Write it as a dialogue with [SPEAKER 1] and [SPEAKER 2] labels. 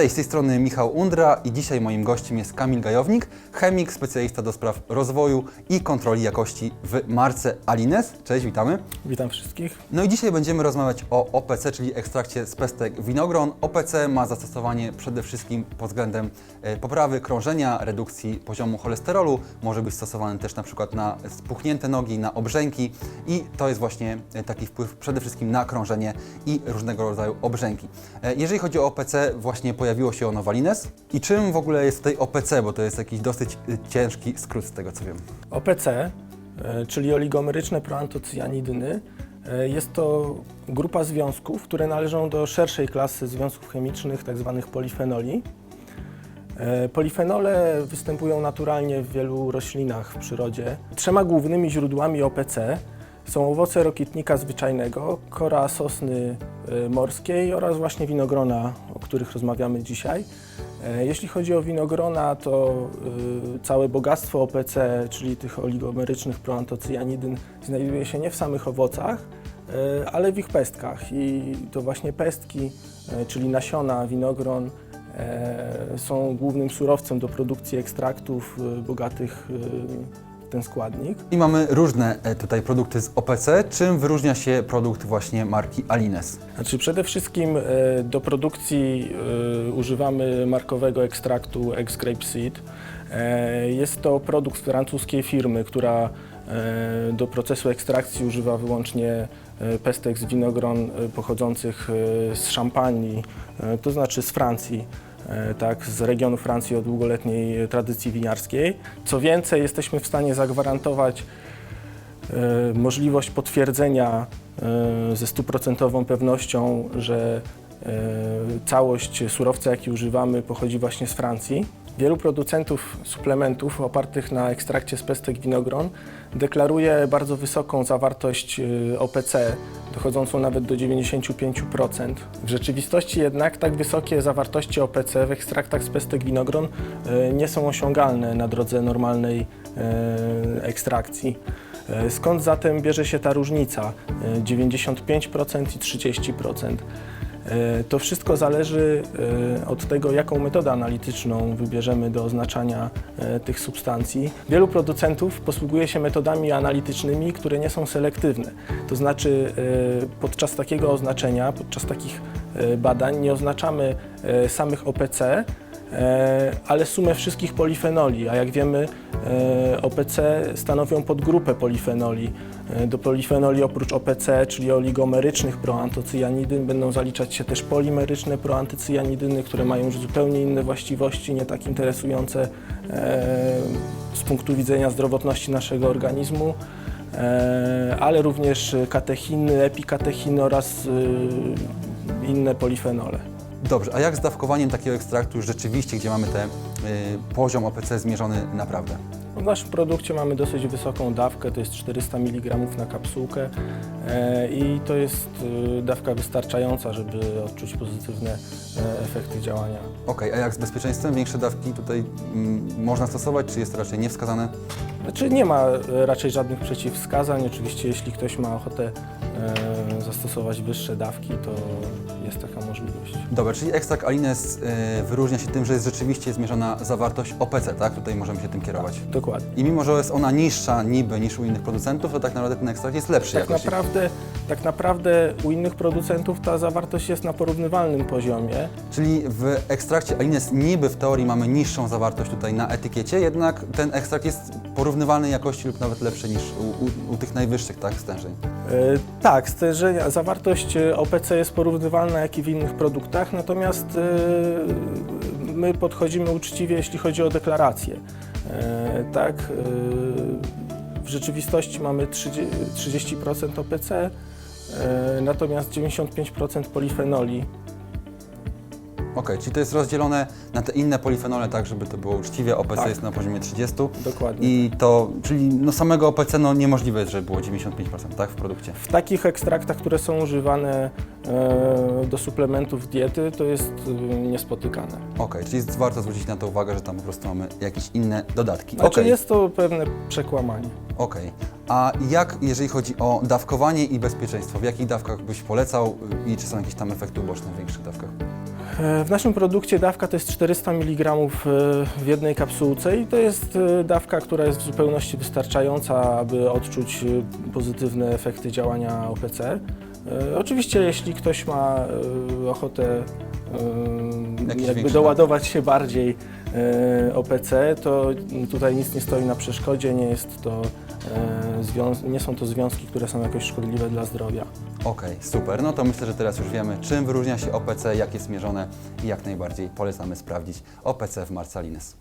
[SPEAKER 1] Cześć, z tej strony Michał Undra i dzisiaj moim gościem jest Kamil Gajownik, chemik, specjalista do spraw rozwoju i kontroli jakości w marce Alines. Cześć, witamy.
[SPEAKER 2] Witam wszystkich.
[SPEAKER 1] No i dzisiaj będziemy rozmawiać o OPC, czyli ekstrakcie z pestek winogron. OPC ma zastosowanie przede wszystkim pod względem e, poprawy krążenia, redukcji poziomu cholesterolu. Może być stosowany też na przykład na spuchnięte nogi, na obrzęki i to jest właśnie e, taki wpływ przede wszystkim na krążenie i różnego rodzaju obrzęki. E, Jeżeli chodzi o OPC, właśnie pojawiło się ono w. I czym w ogóle jest tutaj OPC, bo to jest jakiś dosyć e, ciężki skrót z tego co wiem.
[SPEAKER 2] OPC, e, czyli oligomeryczne proantocyjanidyny, e, jest to grupa związków, które należą do szerszej klasy związków chemicznych, tzw. polifenoli. E, Polifenole występują naturalnie w wielu roślinach w przyrodzie. Trzema głównymi źródłami OPC są owoce rokitnika zwyczajnego, kora sosny morskiej oraz właśnie winogrona, o których rozmawiamy dzisiaj. E, Jeśli chodzi o winogrona, to y, całe bogactwo OPC, czyli tych oligomerycznych proantocyjanidyn, znajduje się nie w samych owocach, y, ale w ich pestkach. I to właśnie pestki, y, czyli nasiona, winogron, są głównym surowcem do produkcji ekstraktów y, bogatych y, ten składnik.
[SPEAKER 1] I mamy różne e, tutaj produkty z OPC. Czym wyróżnia się produkt właśnie marki Alines?
[SPEAKER 2] Znaczy przede wszystkim e, do produkcji e, używamy markowego ekstraktu X-Grape Seed. E, Jest to produkt francuskiej firmy, która do procesu ekstrakcji używa wyłącznie pestek z winogron pochodzących z Szampanii, to znaczy z Francji. E, Tak, z regionu Francji o długoletniej tradycji winiarskiej. Co więcej, jesteśmy w stanie zagwarantować e, możliwość potwierdzenia e, ze stuprocentową pewnością, że całość surowca, jaki używamy, pochodzi właśnie z Francji. Wielu producentów suplementów opartych na ekstrakcie z pestek winogron deklaruje bardzo wysoką zawartość e, OPC, dochodzącą nawet do 95%. W rzeczywistości jednak tak wysokie zawartości OPC w ekstraktach z pestek winogron e, nie są osiągalne na drodze normalnej e, ekstrakcji. Skąd zatem bierze się ta różnica e, 95% i 30%? E, To wszystko zależy e, od tego, jaką metodę analityczną wybierzemy do oznaczania e, tych substancji. Wielu producentów posługuje się metodami analitycznymi, które nie są selektywne. To znaczy podczas takiego oznaczenia, podczas takich badań nie oznaczamy samych OPC, ale sumę wszystkich polifenoli, a jak wiemy OPC stanowią podgrupę polifenoli. E, Do polifenoli oprócz OPC, czyli oligomerycznych proantocyjanidyn, będą zaliczać się też polimeryczne proantocyjanidyny, które mają już zupełnie inne właściwości, nie tak interesujące e, z punktu widzenia zdrowotności naszego organizmu, e, ale również katechiny, epikatechiny oraz e, inne polifenole.
[SPEAKER 1] Dobrze, a jak z dawkowaniem takiego ekstraktu rzeczywiście, gdzie mamy ten poziom OPC zmierzony naprawdę?
[SPEAKER 2] W naszym produkcie mamy dosyć wysoką dawkę, to jest 400 mg na kapsułkę e, i to jest e, dawka wystarczająca, żeby odczuć pozytywne e, efekty działania.
[SPEAKER 1] Okej, a jak z bezpieczeństwem? Większe dawki tutaj mm, można stosować, czy jest to raczej niewskazane?
[SPEAKER 2] Znaczy nie ma raczej żadnych przeciwwskazań, oczywiście jeśli ktoś ma ochotę zastosować wyższe dawki, to jest taka możliwość.
[SPEAKER 1] Dobra, czyli ekstrakt Alines wyróżnia się tym, że jest rzeczywiście zmierzona zawartość OPC, tak? Tutaj możemy się tym kierować.
[SPEAKER 2] Dokładnie.
[SPEAKER 1] I mimo, że jest ona niższa niby niż u innych producentów, to tak naprawdę ten ekstrakt jest lepszy
[SPEAKER 2] Tak
[SPEAKER 1] jakości.
[SPEAKER 2] naprawdę, tak naprawdę u innych producentów ta zawartość jest na porównywalnym poziomie.
[SPEAKER 1] Czyli w ekstrakcie Alines niby w teorii mamy niższą zawartość tutaj na etykiecie, jednak ten ekstrakt jest porównywalnej jakości lub nawet lepszy niż u, u, u tych najwyższych tak, stężeń.
[SPEAKER 2] E, Tak, stężenia, zawartość e, OPC jest porównywalna jak i w innych produktach, natomiast e, my podchodzimy uczciwie, jeśli chodzi o deklarację. E, Tak, e, w rzeczywistości mamy 30 30% OPC, e, natomiast 95% polifenoli.
[SPEAKER 1] Okej, czyli to jest rozdzielone na te inne polifenole tak, żeby to było uczciwie. OPC
[SPEAKER 2] Tak.
[SPEAKER 1] jest na poziomie 30
[SPEAKER 2] Dokładnie.
[SPEAKER 1] i to, czyli no samego OPC no niemożliwe jest, żeby było 95% tak, w produkcie.
[SPEAKER 2] W takich ekstraktach, które są używane e, do suplementów diety, to jest e, niespotykane.
[SPEAKER 1] Okej, czyli warto zwrócić na to uwagę, że tam po prostu mamy jakieś inne dodatki.
[SPEAKER 2] Znaczy
[SPEAKER 1] Okej.
[SPEAKER 2] jest to pewne przekłamanie.
[SPEAKER 1] Okej. A jak, jeżeli chodzi o dawkowanie i bezpieczeństwo, w jakich dawkach byś polecał y, i czy są jakieś tam efekty uboczne w większych dawkach?
[SPEAKER 2] E, W naszym produkcie dawka to jest 400 mg w jednej kapsułce i to jest e, dawka, która jest w zupełności wystarczająca, aby odczuć e, pozytywne efekty działania OPC. E, Oczywiście jeśli ktoś ma e, ochotę e,
[SPEAKER 1] Jakiś
[SPEAKER 2] jakby doładować się bardziej e, OPC, to tutaj nic nie stoi na przeszkodzie, nie, jest to, e, nie są to związki, które są jakoś szkodliwe dla zdrowia.
[SPEAKER 1] Okej, super. No to myślę, że teraz już wiemy, czym wyróżnia się OPC, jak jest mierzone i jak najbardziej polecamy sprawdzić OPC w Marsalines.